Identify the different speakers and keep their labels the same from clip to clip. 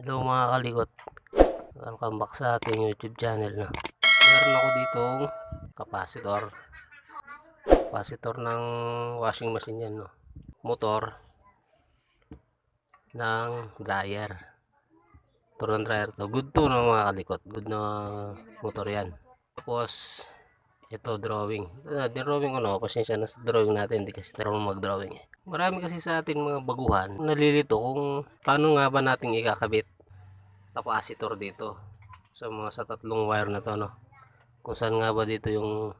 Speaker 1: Hello mga kalikot. Welcome back sa ating YouTube channel na. Meron ako ditong capacitor. Capacitor ng washing machine yan, no. Motor ng dryer. Motor ng dryer to. Good to no mga kalikot. Good na motor yan. Tapos ito drawing. Uh, drawing ko no, pasensya na sa drawing natin, hindi kasi tarong mag-drawing eh. Marami kasi sa atin mga baguhan, nalilito kung paano nga ba nating ikakabit capacitor dito sa mga sa tatlong wire na to no. Kung saan nga ba dito yung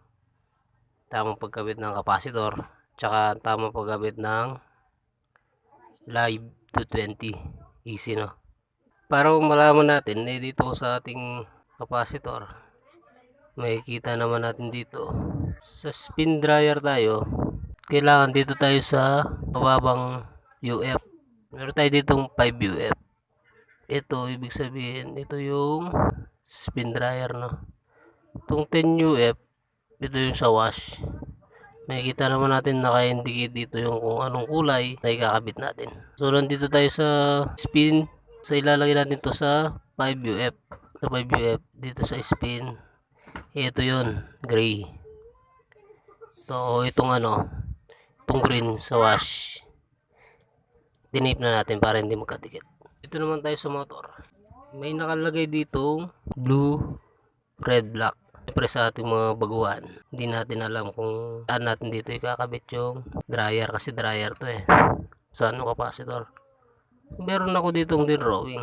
Speaker 1: tamang pagkabit ng capacitor, tsaka tamang pagkabit ng live 220 easy no. Para malaman natin, eh dito sa ating capacitor, makikita naman natin dito. Sa spin dryer tayo kailangan dito tayo sa mababang UF meron tayo ditong 5 UF ito ibig sabihin ito yung spin dryer no? Itong 10 UF ito yung sa wash. Makikita naman natin naka-indicate dito yung kung anong kulay na ikakabit natin. So nandito tayo sa spin. So ilalagay natin to sa 5 UF sa 5 UF dito sa spin ito yun, gray. So, itong ano, itong green sa wash. Tinape na natin para hindi magkadikit. Ito naman tayo sa motor. May nakalagay dito blue, red, black. Siyempre sa ating mga baguhan, hindi natin alam kung saan natin dito ikakabit yung dryer kasi dryer to eh. Sa ano capacitor. Meron ako ditong drawing.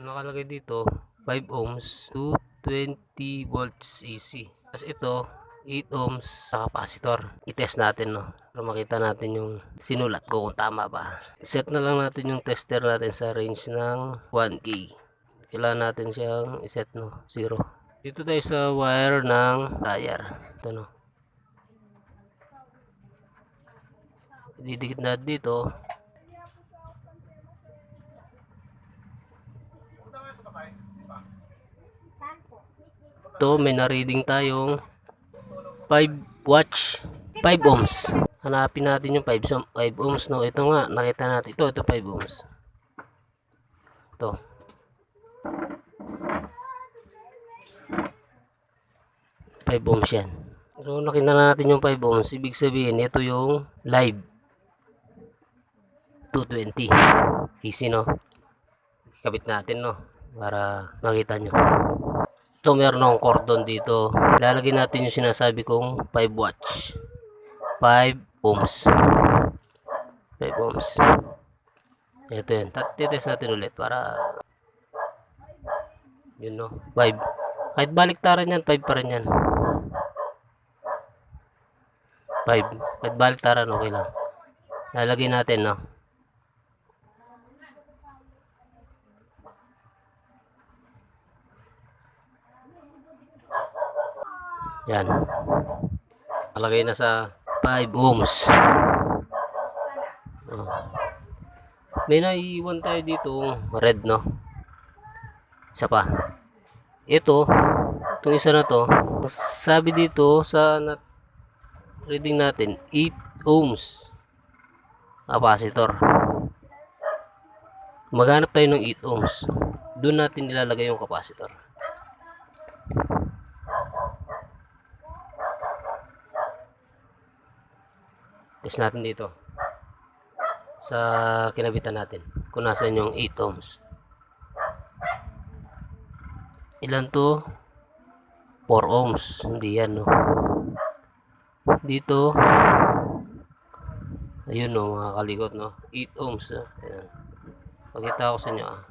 Speaker 1: Nakalagay dito 5 ohms to 20 volts AC. Tapos ito, 8 ohms sa capacitor. I-test natin, no? Para makita natin yung sinulat ko kung tama ba. Set na lang natin yung tester natin sa range ng 1K. Kailangan natin siyang iset, no? 0. Dito tayo sa wire ng dryer. Ito, no? Didikit natin dito. Ito, may na-reading tayong 5 watch, 5 ohms. Hanapin natin yung 5, so 5 ohms, no? Ito nga, nakita natin. Ito, ito 5 ohms. Ito. Five ohms yan. So, nakita na natin yung 5 ohms. Ibig sabihin, ito yung live. 220. Easy, no? Kabit natin, no? Para makita nyo. Ito meron akong cordon dito. Lalagyan natin yung sinasabi kong 5 watch. 5 ohms. 5 ohms. Ito yun. Titest natin ulit para yun no. 5. Kahit baliktaran yan, 5 pa rin yan. 5. Kahit baliktaran, okay lang. Lalagyan natin, no. Yan. Palagay na sa 5 ohms. Oh. May naiiwan tayo dito red no. Isa pa. Ito, itong isa na to, sabi dito sa reading natin 8 ohms capacitor. Maghanap tayo ng 8 ohms. Doon natin nilalagay yung capacitor. Test natin dito. Sa kinabitan natin. Kung nasan yung 8 ohms ilan to? 4 ohms. Hindi yan no? Dito. Ayun no mga kalikot no? 8 ohms no? Ayan. pakita ko sa inyo ah.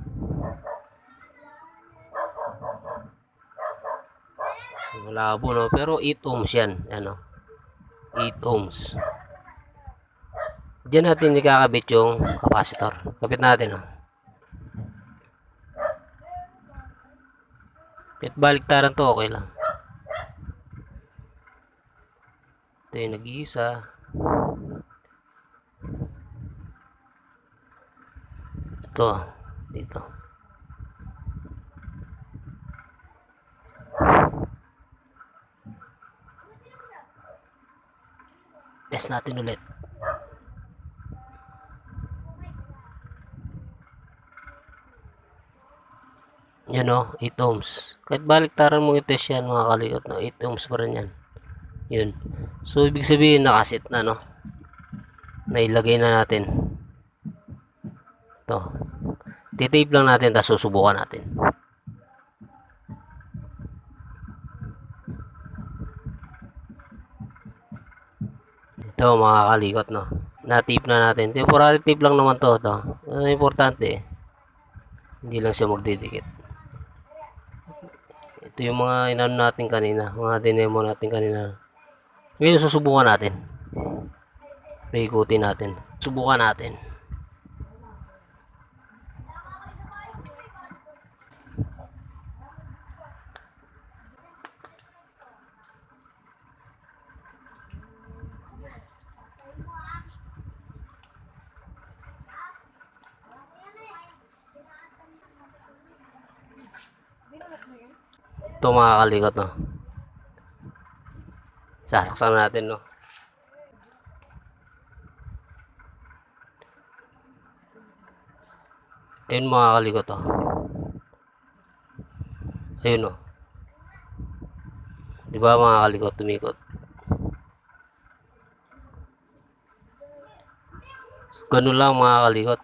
Speaker 1: Malabo no? Pero 8 ohms yan. Ano 8 ohms Diyan natin ikakabit yung capacitor. Kapit natin, oh. Kahit baliktaran to, okay lang. Ito yung nag-iisa. Ito, dito. Test natin ulit. Yan o, 8 ohms. Kahit baliktaran mo i-test yan mga kalikot, no? 8 ohms pa rin yan. Yun. So, ibig sabihin, nakasit na, no? Nailagay na natin. Ito. Titape lang natin, tapos susubukan natin. Ito mga kalikot, no? Na-tape na natin. Temporary tape lang naman to. to. Ang importante, hindi lang siya magdidikit. Ito yung mga inano natin kanina. Mga dinemo natin kanina. Ngayon susubukan natin. Paikutin natin. Subukan natin. Ito mga kalikot, no? Sasaksan natin, no? Ayun mga kalikot, oh. Ayun, oh. Di ba mga kalikot, tumikot? Ganun lang mga kalikot.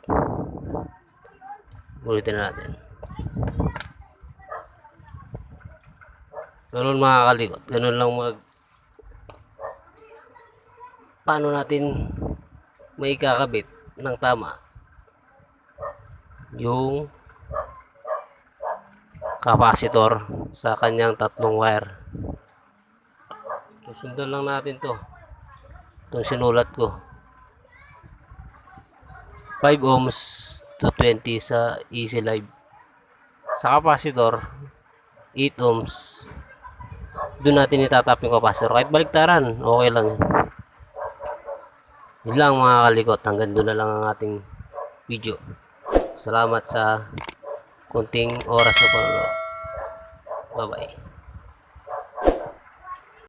Speaker 1: Ulitin na natin. Ganun mga kalikot. Ganun lang mag... Paano natin may kakabit ng tama yung capacitor sa kanyang tatlong wire. Susundan lang natin to. Itong sinulat ko. 5 ohms to 20 sa easy live. Sa capacitor, 8 ohms doon natin itatap yung capacitor. Kahit baliktaran, okay lang yun. Yun lang mga kalikot. Hanggang doon na lang ang ating video. Salamat sa kunting oras na panonood. Bye-bye.